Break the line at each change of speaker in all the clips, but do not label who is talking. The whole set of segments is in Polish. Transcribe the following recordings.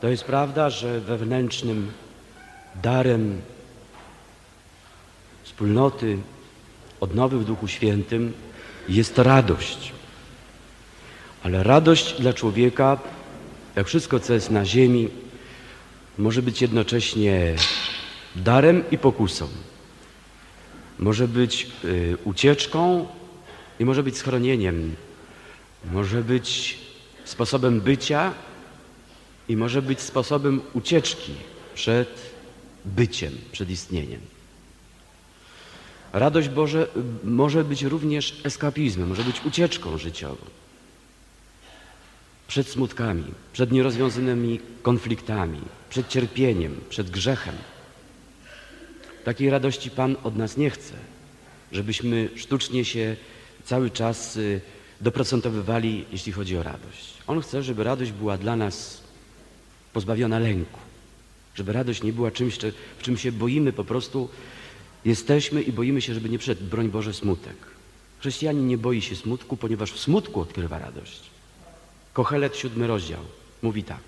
To jest prawda, że wewnętrznym darem wspólnoty odnowy w Duchu Świętym jest radość. Ale radość dla człowieka, jak wszystko, co jest na ziemi, może być jednocześnie darem i pokusą. Może być y, ucieczką i może być schronieniem. Może być sposobem bycia i może być sposobem ucieczki przed byciem, przed istnieniem. Radość Boże może być również eskapizmem, może być ucieczką życiową przed smutkami, przed nierozwiązanymi konfliktami, przed cierpieniem, przed grzechem. Takiej radości Pan od nas nie chce, żebyśmy sztucznie się cały czas y, doprocentowywali, jeśli chodzi o radość. On chce, żeby radość była dla nas pozbawiona lęku, żeby radość nie była czymś, czy- w czym się boimy po prostu, jesteśmy i boimy się, żeby nie przyszedł, broń Boże, smutek. Chrześcijanin nie boi się smutku, ponieważ w smutku odkrywa radość. Kochelet, siódmy rozdział, mówi tak.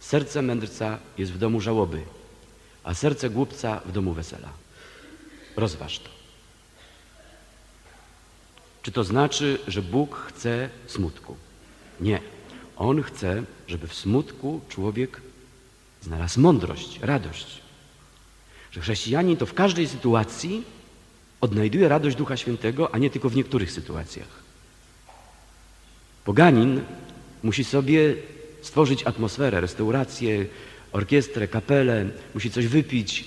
Serce mędrca jest w domu żałoby, a serce głupca w domu wesela. Rozważ to. Czy to znaczy, że Bóg chce smutku? Nie. On chce, żeby w smutku człowiek znalazł mądrość, radość. Że chrześcijanin to w każdej sytuacji odnajduje radość Ducha Świętego, a nie tylko w niektórych sytuacjach. Poganin musi sobie stworzyć atmosferę, restaurację, orkiestrę, kapelę, musi coś wypić,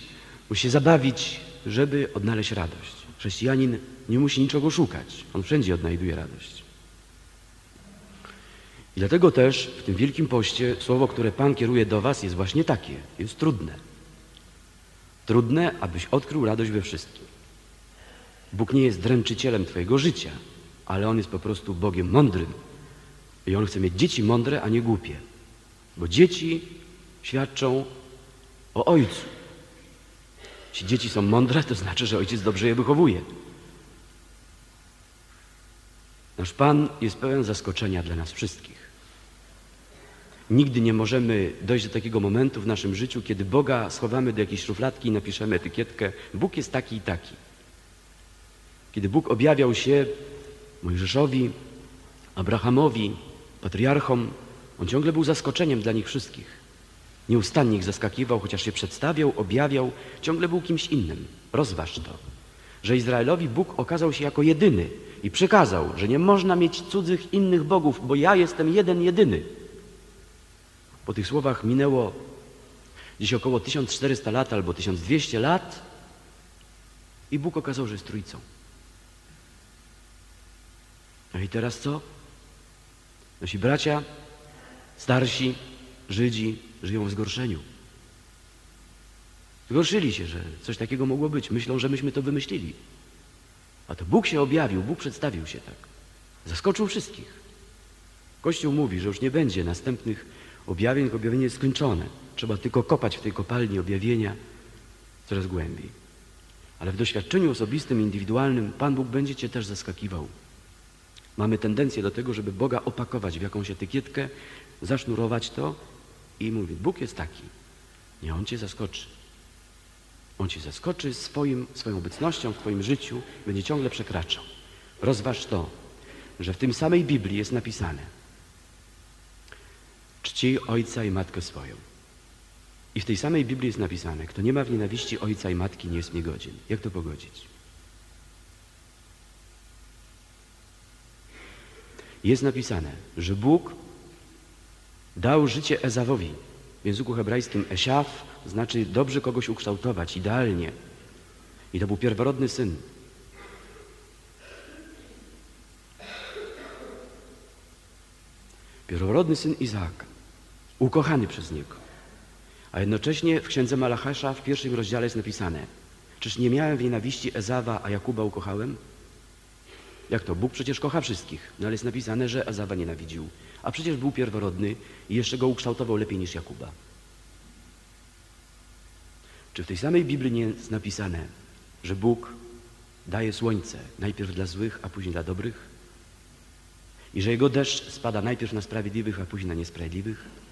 musi się zabawić, żeby odnaleźć radość. Chrześcijanin nie musi niczego szukać, on wszędzie odnajduje radość. I dlatego też w tym Wielkim Poście słowo, które Pan kieruje do Was jest właśnie takie, jest trudne. Trudne, abyś odkrył radość we wszystkim. Bóg nie jest dręczycielem Twojego życia, ale On jest po prostu Bogiem mądrym. I On chce mieć dzieci mądre, a nie głupie. Bo dzieci świadczą o Ojcu. Jeśli dzieci są mądre, to znaczy, że Ojciec dobrze je wychowuje. Nasz Pan jest pełen zaskoczenia dla nas wszystkich. Nigdy nie możemy dojść do takiego momentu w naszym życiu, kiedy Boga schowamy do jakiejś szufladki i napiszemy etykietkę Bóg jest taki i taki. Kiedy Bóg objawiał się Mojżeszowi, Abrahamowi, patriarchom, on ciągle był zaskoczeniem dla nich wszystkich. Nieustannie ich zaskakiwał, chociaż się przedstawiał, objawiał, ciągle był kimś innym. Rozważ to, że Izraelowi Bóg okazał się jako jedyny i przekazał, że nie można mieć cudzych innych bogów, bo ja jestem jeden, jedyny. Po tych słowach minęło gdzieś około 1400 lat albo 1200 lat i Bóg okazał, że jest trójcą. No i teraz co? Nasi bracia, starsi, Żydzi żyją w zgorszeniu. Zgorszyli się, że coś takiego mogło być. Myślą, że myśmy to wymyślili. A to Bóg się objawił, Bóg przedstawił się tak. Zaskoczył wszystkich. Kościół mówi, że już nie będzie następnych objawień, tylko objawienie jest skończone. Trzeba tylko kopać w tej kopalni objawienia coraz głębiej. Ale w doświadczeniu osobistym, indywidualnym Pan Bóg będzie Cię też zaskakiwał. Mamy tendencję do tego, żeby Boga opakować w jakąś etykietkę, zasznurować to i mówić, Bóg jest taki. Nie, On Cię zaskoczy. On Cię zaskoczy swoim, swoją obecnością w Twoim życiu, będzie ciągle przekraczał. Rozważ to, że w tym samej Biblii jest napisane czci ojca i matkę swoją. I w tej samej Biblii jest napisane, kto nie ma w nienawiści ojca i matki, nie jest mi godzien. Jak to pogodzić? Jest napisane, że Bóg dał życie Ezawowi. W języku hebrajskim Esiaf znaczy dobrze kogoś ukształtować, idealnie. I to był pierworodny syn. Pierworodny syn Izaaka, ukochany przez niego. A jednocześnie w księdze Malachasza w pierwszym rozdziale jest napisane Czyż nie miałem w nienawiści Ezawa, a Jakuba ukochałem? Jak to? Bóg przecież kocha wszystkich, no ale jest napisane, że Ezawa nienawidził. A przecież był pierworodny i jeszcze go ukształtował lepiej niż Jakuba. Czy w tej samej Biblii nie jest napisane, że Bóg daje słońce najpierw dla złych, a później dla dobrych? I że Jego deszcz spada najpierw na sprawiedliwych, a później na niesprawiedliwych?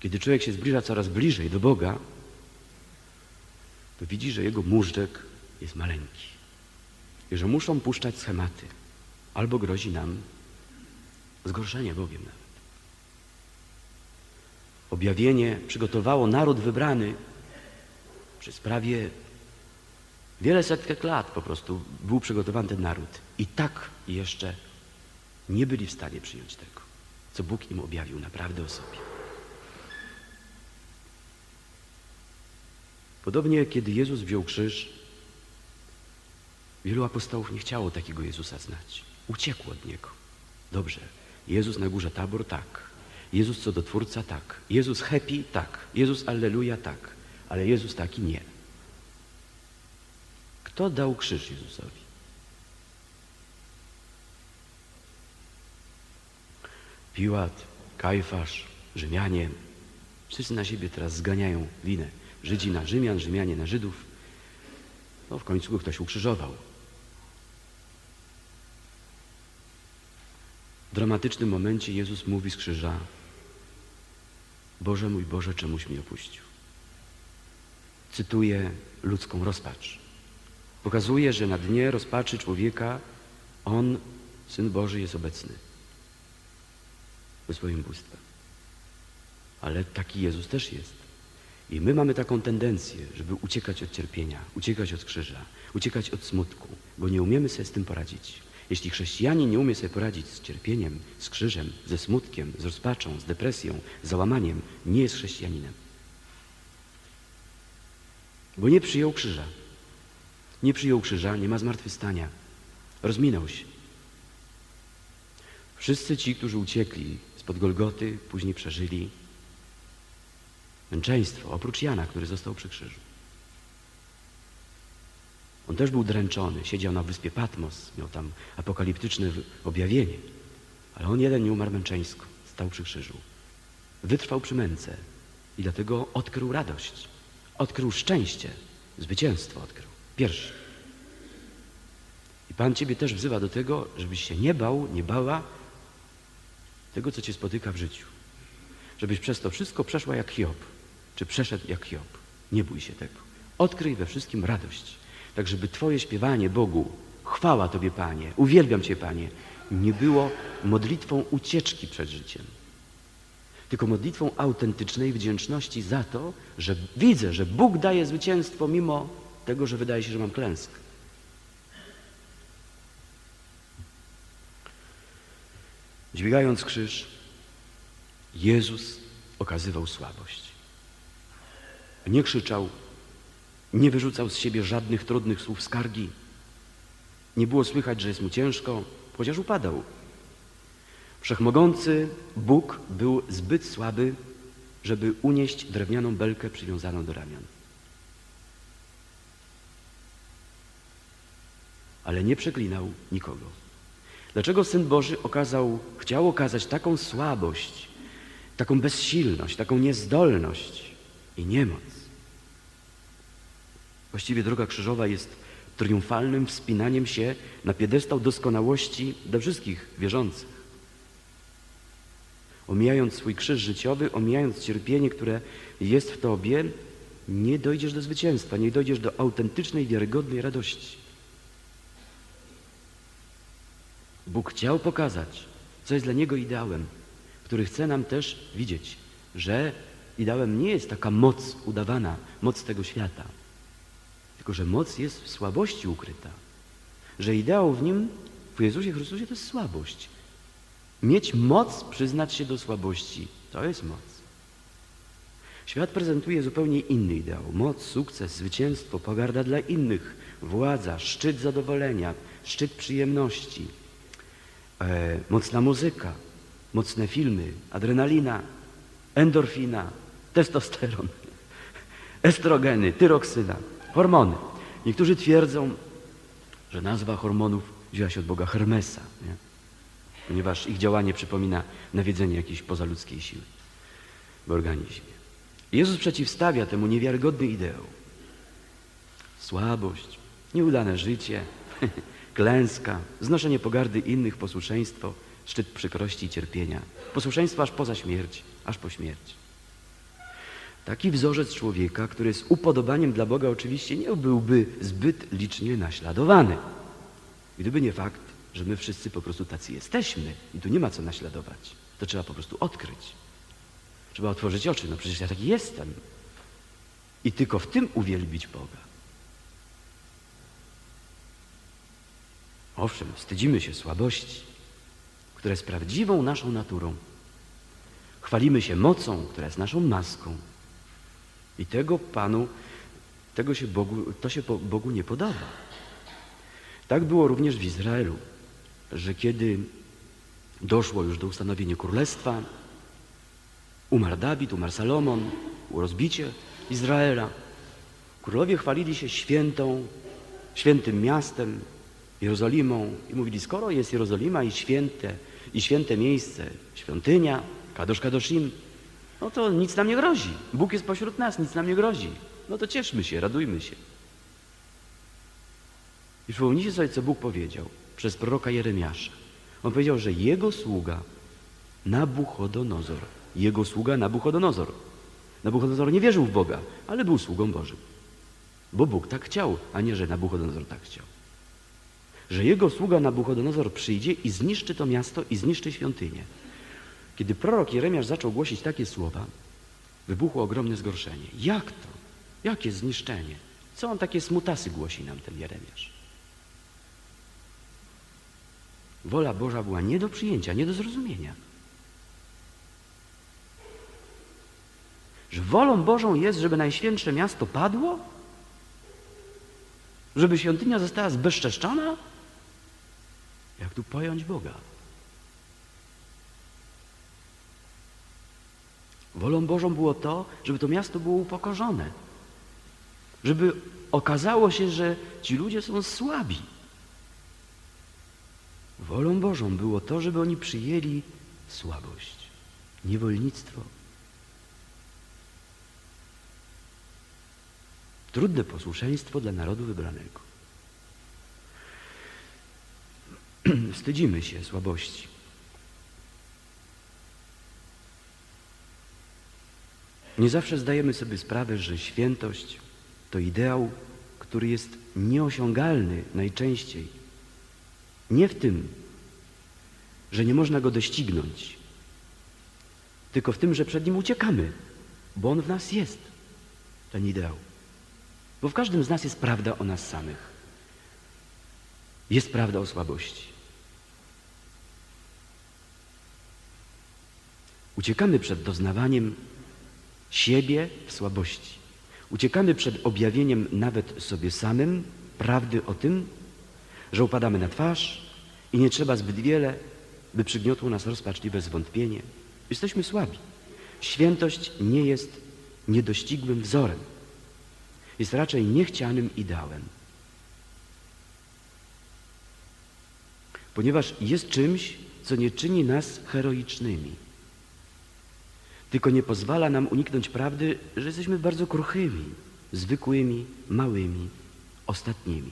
Kiedy człowiek się zbliża coraz bliżej do Boga, to widzi, że jego móżdżek jest maleńki. I że muszą puszczać schematy. Albo grozi nam zgorszenie Bogiem nawet. Objawienie przygotowało naród wybrany przez prawie wiele setek lat po prostu był przygotowany ten naród. I tak jeszcze nie byli w stanie przyjąć tego, co Bóg im objawił naprawdę o sobie. Podobnie, kiedy Jezus wziął krzyż, wielu apostołów nie chciało takiego Jezusa znać. Uciekło od Niego. Dobrze. Jezus na górze Tabor, tak. Jezus cudotwórca, tak. Jezus happy, tak. Jezus alleluja, tak. Ale Jezus taki nie. Kto dał krzyż Jezusowi? Piłat, Kajfasz, Rzymianie. Wszyscy na siebie teraz zganiają winę. Żydzi na Rzymian, Rzymianie na Żydów. No w końcu go ktoś ukrzyżował. W dramatycznym momencie Jezus mówi z krzyża Boże mój Boże, czemuś mi opuścił. Cytuję ludzką rozpacz. Pokazuje, że na dnie rozpaczy człowieka On, Syn Boży, jest obecny we swoim bóstwie. Ale taki Jezus też jest. I my mamy taką tendencję, żeby uciekać od cierpienia, uciekać od krzyża, uciekać od smutku, bo nie umiemy sobie z tym poradzić. Jeśli chrześcijanin nie umie sobie poradzić z cierpieniem, z krzyżem, ze smutkiem, z rozpaczą, z depresją, z załamaniem, nie jest chrześcijaninem. Bo nie przyjął krzyża. Nie przyjął krzyża, nie ma zmartwychwstania. Rozminął się. Wszyscy ci, którzy uciekli spod Golgoty, później przeżyli męczeństwo, oprócz Jana, który został przy krzyżu. On też był dręczony, siedział na wyspie Patmos, miał tam apokaliptyczne objawienie, ale on jeden nie umarł męczeńsko, stał przy krzyżu. Wytrwał przy męce i dlatego odkrył radość, odkrył szczęście, zwycięstwo odkrył. Pierwszy. I Pan Ciebie też wzywa do tego, żebyś się nie bał, nie bała tego, co Cię spotyka w życiu. Żebyś przez to wszystko przeszła jak Hiob, czy przeszedł jak Hiob. Nie bój się tego. Odkryj we wszystkim radość, tak żeby Twoje śpiewanie Bogu, chwała Tobie Panie, uwielbiam Cię Panie, nie było modlitwą ucieczki przed życiem, tylko modlitwą autentycznej wdzięczności za to, że widzę, że Bóg daje zwycięstwo mimo tego, że wydaje się, że mam klęskę. Dźwigając krzyż, Jezus okazywał słabość. Nie krzyczał, nie wyrzucał z siebie żadnych trudnych słów skargi. Nie było słychać, że jest mu ciężko, chociaż upadał. Wszechmogący Bóg był zbyt słaby, żeby unieść drewnianą belkę przywiązaną do ramion. Ale nie przeklinał nikogo. Dlaczego Syn Boży okazał, chciał okazać taką słabość, taką bezsilność, taką niezdolność i niemoc? Właściwie droga krzyżowa jest triumfalnym wspinaniem się na piedestał doskonałości dla wszystkich wierzących. Omijając swój krzyż życiowy, omijając cierpienie, które jest w Tobie, nie dojdziesz do zwycięstwa, nie dojdziesz do autentycznej, wiarygodnej radości. Bóg chciał pokazać, co jest dla Niego ideałem, który chce nam też widzieć, że ideałem nie jest taka moc udawana, moc tego świata, tylko że moc jest w słabości ukryta. Że ideał w Nim, w Jezusie Chrystusie, to jest słabość. Mieć moc, przyznać się do słabości, to jest moc. Świat prezentuje zupełnie inny ideał. Moc, sukces, zwycięstwo, pogarda dla innych, władza, szczyt zadowolenia, szczyt przyjemności, e, mocna muzyka, mocne filmy, adrenalina, endorfina, testosteron, estrogeny, tyroksyna, hormony. Niektórzy twierdzą, że nazwa hormonów wzięła się od Boga Hermesa, nie? ponieważ ich działanie przypomina nawiedzenie jakiejś pozaludzkiej siły w organizmie. Jezus przeciwstawia temu niewiarygodny ideał. Słabość, nieudane życie, klęska, znoszenie pogardy innych, posłuszeństwo, szczyt przykrości i cierpienia. Posłuszeństwo aż poza śmierć, aż po śmierć. Taki wzorzec człowieka, który z upodobaniem dla Boga oczywiście nie byłby zbyt licznie naśladowany. Gdyby nie fakt, że my wszyscy po prostu tacy jesteśmy i tu nie ma co naśladować. To trzeba po prostu odkryć. Trzeba otworzyć oczy. No przecież ja taki jestem. I tylko w tym uwielbić Boga. Owszem, wstydzimy się słabości, która jest prawdziwą naszą naturą. Chwalimy się mocą, która jest naszą maską. I tego Panu, tego się Bogu, to się Bogu nie podoba. Tak było również w Izraelu, że kiedy doszło już do ustanowienia królestwa, umarł Dawid, umarł Salomon, było rozbicie Izraela. Królowie chwalili się świętą, świętym miastem, Jerozolimą i mówili, skoro jest Jerozolima i święte, i święte miejsce, świątynia, Kadosz Kadoshim, no to nic nam nie grozi. Bóg jest pośród nas, nic nam nie grozi. No to cieszmy się, radujmy się. I przypomnijcie sobie, co Bóg powiedział przez proroka Jeremiasza. On powiedział, że jego sługa Nabuchodonozor, jego sługa Nabuchodonozor. Nabuchodonozor nie wierzył w Boga, ale był sługą Bożym. Bo Bóg tak chciał, a nie, że Nabuchodonozor tak chciał. Że jego sługa Nabuchodonozor przyjdzie i zniszczy to miasto i zniszczy świątynię. Kiedy prorok Jeremiasz zaczął głosić takie słowa, wybuchło ogromne zgorszenie. Jak to? Jakie zniszczenie? Co on takie smutasy głosi nam ten Jeremiasz? Wola Boża była nie do przyjęcia, nie do zrozumienia. Że wolą Bożą jest, żeby najświętsze miasto padło? Żeby świątynia została zbezczeszczona? Jak tu pojąć Boga? Wolą Bożą było to, żeby to miasto było upokorzone. Żeby okazało się, że ci ludzie są słabi. Wolą Bożą było to, żeby oni przyjęli słabość, niewolnictwo. Trudne posłuszeństwo dla narodu wybranego. Wstydzimy się słabości. Nie zawsze zdajemy sobie sprawę, że świętość to ideał, który jest nieosiągalny najczęściej. Nie w tym, że nie można go doścignąć, tylko w tym, że przed nim uciekamy, bo on w nas jest, ten ideał. Bo w każdym z nas jest prawda o nas samych. Jest prawda o słabości. Uciekamy przed doznawaniem siebie w słabości. Uciekamy przed objawieniem nawet sobie samym prawdy o tym, że upadamy na twarz i nie trzeba zbyt wiele, by przygniotło nas rozpaczliwe zwątpienie. Jesteśmy słabi. Świętość nie jest niedościgłym wzorem. Jest raczej niechcianym ideałem. Ponieważ jest czymś, co nie czyni nas heroicznymi. Tylko nie pozwala nam uniknąć prawdy, że jesteśmy bardzo kruchymi, zwykłymi, małymi, ostatnimi.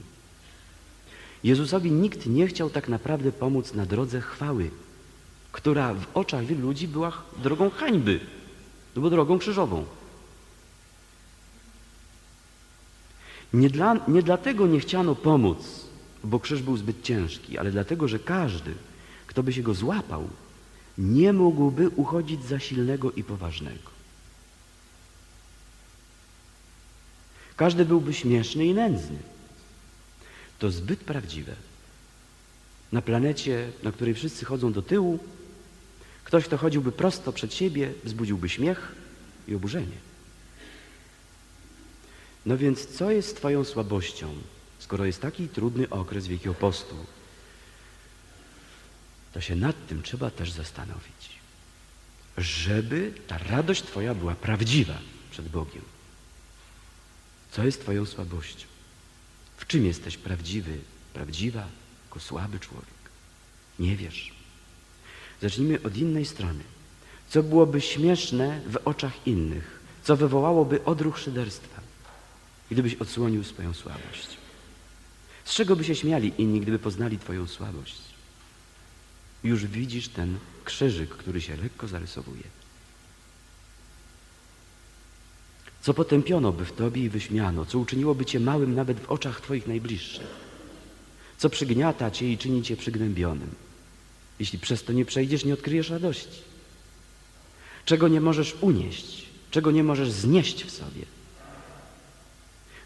Jezusowi nikt nie chciał tak naprawdę pomóc na drodze chwały, która w oczach wielu ludzi była drogą hańby, była drogą krzyżową. Nie, dla, nie dlatego nie chciano pomóc, bo krzyż był zbyt ciężki, ale dlatego, że każdy, kto by się go złapał, nie mógłby uchodzić za silnego i poważnego. Każdy byłby śmieszny i nędzny. To zbyt prawdziwe. Na planecie, na której wszyscy chodzą do tyłu, ktoś, kto chodziłby prosto przed siebie, wzbudziłby śmiech i oburzenie. No więc co jest Twoją słabością, skoro jest taki trudny okres Wielkiego Postu? To się nad tym trzeba też zastanowić, żeby ta radość Twoja była prawdziwa przed Bogiem. Co jest Twoją słabością? W czym jesteś prawdziwy, prawdziwa, jako słaby człowiek? Nie wiesz. Zacznijmy od innej strony. Co byłoby śmieszne w oczach innych? Co wywołałoby odruch szyderstwa? Gdybyś odsłonił swoją słabość. Z czego by się śmiali inni, gdyby poznali Twoją słabość? Już widzisz ten krzyżyk, który się lekko zarysowuje. Co potępiono by w Tobie i wyśmiano, co uczyniłoby Cię małym nawet w oczach Twoich najbliższych, co przygniata Cię i czyni Cię przygnębionym. Jeśli przez to nie przejdziesz, nie odkryjesz radości. Czego nie możesz unieść, czego nie możesz znieść w sobie.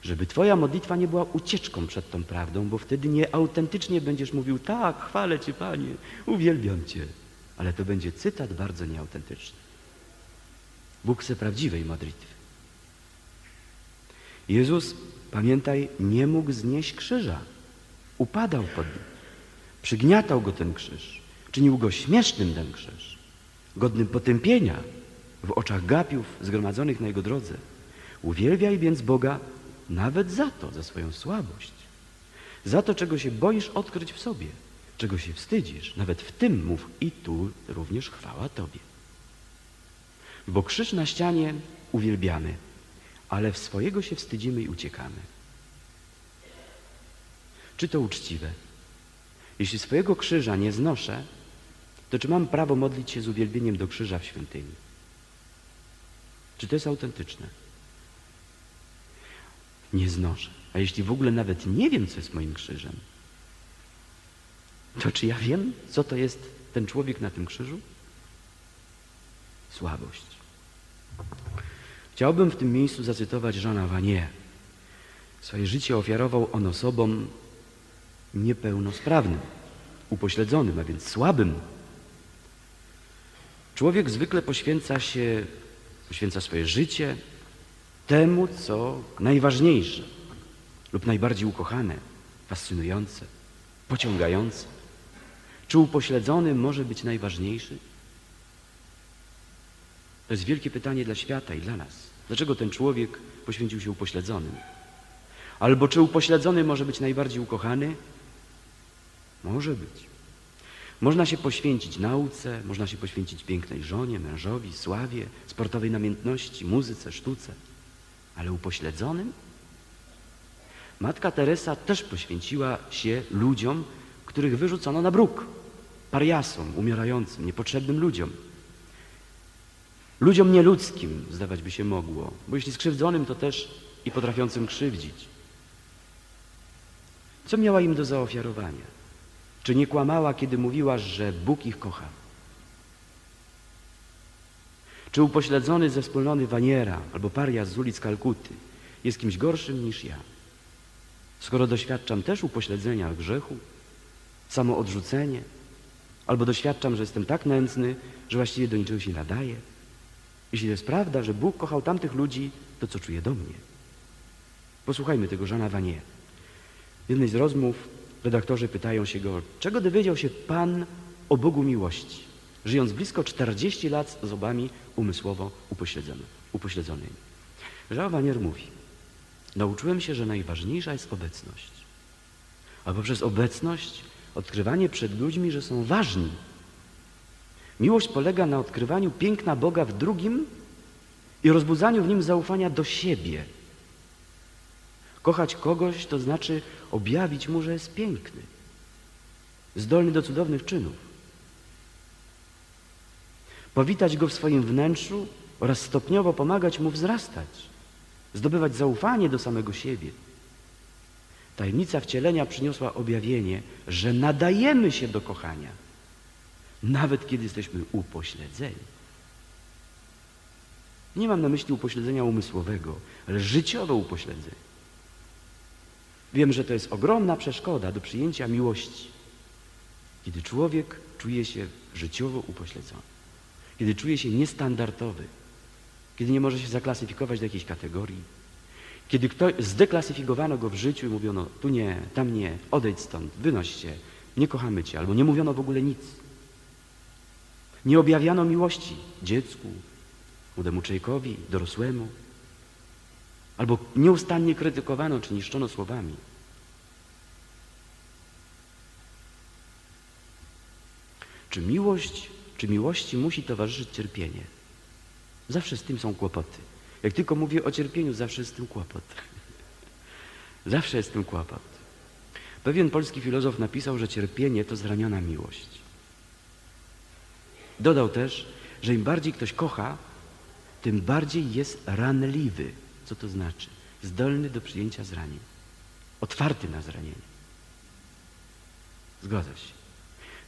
Żeby Twoja modlitwa nie była ucieczką przed tą prawdą, bo wtedy nieautentycznie będziesz mówił, tak, chwalę Cię Panie, uwielbiam Cię. Ale to będzie cytat bardzo nieautentyczny. Bóg chce prawdziwej modlitwy. Jezus, pamiętaj, nie mógł znieść krzyża. Upadał pod nim. Przygniatał go ten krzyż. Czynił go śmiesznym ten krzyż. Godnym potępienia w oczach gapiów zgromadzonych na jego drodze. Uwielbiaj więc Boga nawet za to, za swoją słabość. Za to, czego się boisz odkryć w sobie, czego się wstydzisz. Nawet w tym mów i tu również chwała Tobie. Bo krzyż na ścianie uwielbiamy, ale w swojego się wstydzimy i uciekamy. Czy to uczciwe? Jeśli swojego krzyża nie znoszę, to czy mam prawo modlić się z uwielbieniem do krzyża w świątyni? Czy to jest autentyczne? Nie znoszę. A jeśli w ogóle nawet nie wiem, co jest moim krzyżem, to czy ja wiem, co to jest ten człowiek na tym krzyżu? Słabość. Chciałbym w tym miejscu zacytować Jeana Vanier. Swoje życie ofiarował on osobom niepełnosprawnym, upośledzonym, a więc słabym. Człowiek zwykle poświęca się, poświęca swoje życie temu, co najważniejsze lub najbardziej ukochane, fascynujące, pociągające. Czy upośledzony może być najważniejszy? To jest wielkie pytanie dla świata i dla nas. Dlaczego ten człowiek poświęcił się upośledzonym? Albo czy upośledzony może być najbardziej ukochany? Może być. Można się poświęcić nauce, można się poświęcić pięknej żonie, mężowi, sławie, sportowej namiętności, muzyce, sztuce. Ale upośledzonym? Matka Teresa też poświęciła się ludziom, których wyrzucono na bruk. Pariasom, umierającym, niepotrzebnym ludziom. Ludziom nieludzkim, zdawać by się mogło, bo jeśli skrzywdzonym, to też i potrafiącym krzywdzić. Co miała im do zaofiarowania? Czy nie kłamała, kiedy mówiła, że Bóg ich kocha? Czy upośledzony ze wspólnoty Waniera albo parias z ulic Kalkuty jest kimś gorszym niż ja? Skoro doświadczam też upośledzenia grzechu, samoodrzucenie, albo doświadczam, że jestem tak nędzny, że właściwie do niczego się nie nadaje. Jeśli to jest prawda, że Bóg kochał tamtych ludzi, to co czuje do mnie? Posłuchajmy tego Żana Vanier. W jednej z rozmów redaktorzy pytają się go, czego dowiedział się Pan o Bogu miłości, żyjąc blisko 40 lat z osobami umysłowo upośledzony, upośledzonymi. Jean Vanier mówi, nauczyłem się, że najważniejsza jest obecność. A poprzez obecność odkrywanie przed ludźmi, że są ważni. Miłość polega na odkrywaniu piękna Boga w drugim i rozbudzaniu w nim zaufania do siebie. Kochać kogoś to znaczy objawić mu, że jest piękny, zdolny do cudownych czynów. Powitać go w swoim wnętrzu oraz stopniowo pomagać mu wzrastać, zdobywać zaufanie do samego siebie. Tajemnica wcielenia przyniosła objawienie, że nadajemy się do kochania, nawet kiedy jesteśmy upośledzeni. Nie mam na myśli upośledzenia umysłowego, ale życiowe upośledzenie. Wiem, że to jest ogromna przeszkoda do przyjęcia miłości, kiedy człowiek czuje się życiowo upośledzony, kiedy czuje się niestandardowy, kiedy nie może się zaklasyfikować do jakiejś kategorii, kiedy ktoś, zdeklasyfikowano go w życiu i mówiono tu nie, tam nie, odejdź stąd, wynoś się, nie kochamy cię, albo nie mówiono w ogóle nic. Nie objawiano miłości dziecku, młodemu człowiekowi, dorosłemu, albo nieustannie krytykowano czy niszczono słowami. Czy miłość, czy miłości musi towarzyszyć cierpienie? Zawsze z tym są kłopoty. Jak tylko mówię o cierpieniu, zawsze jest z tym kłopot. Zawsze jest z tym kłopot. Pewien polski filozof napisał, że cierpienie to zraniona miłość. Dodał też, że im bardziej ktoś kocha, tym bardziej jest ranliwy. Co to znaczy? Zdolny do przyjęcia zranień. Otwarty na zranienie. Zgadza się.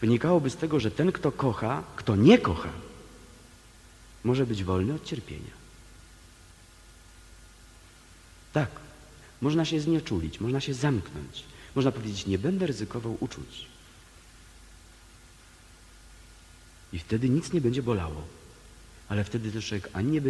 Wynikałoby z tego, że ten, kto kocha, kto nie kocha, może być wolny od cierpienia. Tak, można się znieczulić, można się zamknąć. Można powiedzieć, nie będę ryzykował uczuć. I wtedy nic nie będzie bolało. Ale wtedy też człowiek ani nie będzie